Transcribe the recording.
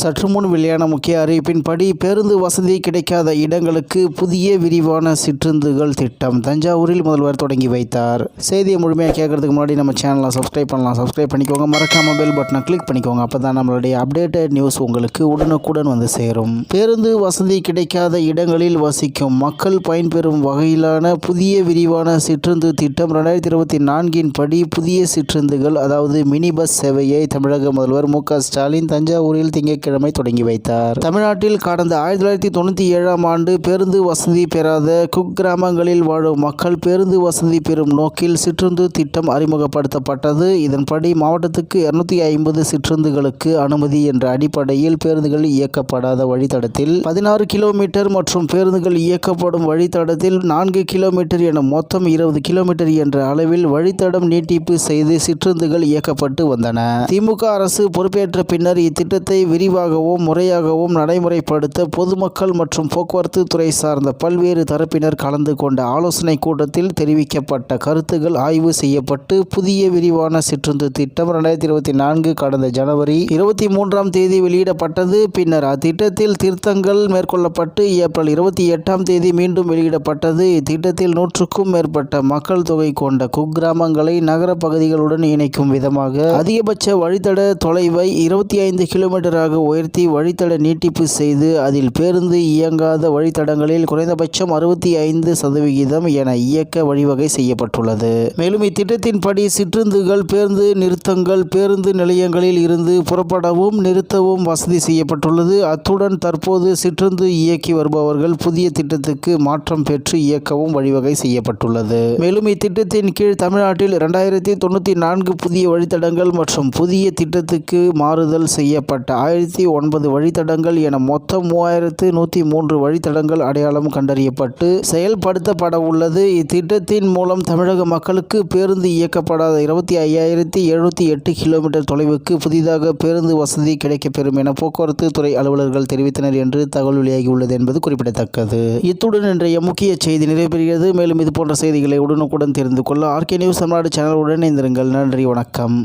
சற்று முன் வெளியான முக்கிய அறிவிப்பின்படி பேருந்து வசதி கிடைக்காத இடங்களுக்கு புதிய விரிவான சிற்றுந்துகள் திட்டம். தஞ்சாவூரில் முதல்வர் தொடங்கி வைத்தார். செய்தியை முழுமையாக கேட்கறதுக்கு முன்னாடி நம்ம சேனலை சப்ஸ்கிரைப் பண்ணலாம். சப்ஸ்கிரைப் பண்ணிக்கோங்க. மறக்காம பெல் பட்டனை கிளிக் பண்ணிக்கோங்க. அப்போ தான் நம்மளுடைய அப்டேட்டட் நியூஸ் உங்களுக்கு உடனுக்குடன் வந்து சேரும். பேருந்து வசதி கிடைக்காத இடங்களில் வசிக்கும் மக்கள் பயன்பெறும் வகையிலான புதிய விரிவான சிற்றுந்து திட்டம் ரெண்டாயிரத்தி இருபத்தி நான்கின் படி புதிய சிற்றுந்துகள் அதாவது மினி பஸ் சேவையை தமிழக முதல்வர் மு ஸ்டாலின் தஞ்சாவூரில் திங்கட்கிழமை தொடங்கி வைத்தார். தமிழ்நாட்டில் கடந்த ஆயிரத்தி தொள்ளாயிரத்தி தொண்ணூற்றி ஏழாம் ஆண்டு பேருந்து வசதி பெறாத குக்கிராமங்களில் வாழும் மக்கள் பேருந்து வசதி பெறும் நோக்கில் சிற்றுந்து திட்டம் அறிமுகப்படுத்தப்பட்டது. இதன்படி மாவட்டத்துக்கு இருநூத்தி ஐம்பது சிற்றுந்துகளுக்கு அனுமதி என்ற அடிப்படையில் பேருந்துகள் இயக்கப்படாத வழித்தடத்தில் பதினாறு கிலோமீட்டர் மற்றும் பேருந்துகள் இயக்கப்படும் வழித்தடத்தில் நான்கு கிலோமீட்டர் என மொத்தம் இருபது கிலோமீட்டர் என்ற அளவில் வழித்தடம் நீட்டிப்பு செய்து சிற்றுந்துகள் இயக்கப்பட்டு வந்தன. திமுக அரசு பொறுப்பேற்ற பின்னர் இத்திட்டத்தை விரிவாக விரிவாகவும் முறையாகவும் நடைமுறைப்படுத்த பொதுமக்கள் மற்றும் போக்குவரத்து துறை சார்ந்த பல்வேறு தரப்பினர் கலந்து கொண்ட ஆலோசனை கூட்டத்தில் தெரிவிக்கப்பட்ட கருத்துகள் ஆய்வு செய்யப்பட்டு புதிய விரிவான சிற்றுந்து திட்டம் ரெண்டாயிரத்தி இருபத்தி நான்கு கடந்த ஜனவரி இருபத்தி மூன்றாம் தேதி வெளியிடப்பட்டது. பின்னர் அத்திட்டத்தில் திருத்தங்கள் மேற்கொள்ளப்பட்டு ஏப்ரல் இருபத்தி எட்டாம் தேதி மீண்டும் வெளியிடப்பட்டது. இத்திட்டத்தில் நூற்றுக்கும் மேற்பட்ட மக்கள் தொகை கொண்ட குக்கிராமங்களை நகர பகுதிகளுடன் இணைக்கும் விதமாக அதிகபட்ச வழித்தட தொலைவை இருபத்தி ஐந்து கிலோமீட்டராக உயர்த்தி வழித்தட நீட்டிப்பு செய்து அதில் பேருந்து இயங்காத வழித்தடங்களில் குறைந்தபட்சம் அறுபத்தி ஐந்து சதவிகிதம் என இயக்க வழிவகை செய்யப்பட்டுள்ளது. மேலும் இத்திட்டத்தின்படி சிற்றுந்துகள் பேருந்து நிறுத்தங்கள் பேருந்து நிலையங்களில் இருந்து புறப்படவும் நிறுத்தவும் வசதி செய்யப்பட்டுள்ளது. அத்துடன் தற்போது சிற்றுந்து இயக்கி வருபவர்கள் புதிய திட்டத்துக்கு மாற்றம் பெற்று இயக்கவும் வழிவகை செய்யப்பட்டுள்ளது. மேலும் இத்திட்டத்தின் கீழ் தமிழ்நாட்டில் இரண்டாயிரத்தி தொண்ணூற்றி நான்கு புதிய வழித்தடங்கள் மற்றும் புதிய திட்டத்துக்கு மாறுதல் செய்யப்பட்ட ஆயிரத்தி ஒன்பது வழித்தடங்கள் என மொத்தம் மூவாயிரத்து நூற்றி மூன்று வழித்தடங்கள் அடையாளம் கண்டறியப்பட்டு செயல்படுத்தப்பட உள்ளது. இத்திட்டத்தின் மூலம் தமிழக மக்களுக்கு பேருந்து இயக்கப்படாத இருபத்தி ஐயாயிரத்தி எழுநூற்றி எட்டு கிலோமீட்டர் தொலைவுக்கு புதிதாக பேருந்து வசதி கிடைக்கப்பெறும் என போக்குவரத்து துறை அலுவலர்கள் தெரிவித்தனர் என்று தகவல் வெளியாகியுள்ளது என்பது குறிப்பிடத்தக்கது. இத்துடன் இன்றைய முக்கிய செய்தி நிறைவேறுகிறது மேலும் இது போன்ற செய்திகளை உடனுக்குடன் தெரிந்து கொள்ள ஆர்கே நியூஸ் தமிழ்நாடு சேனலுடன் இணைந்திருங்கள். நன்றி வணக்கம்.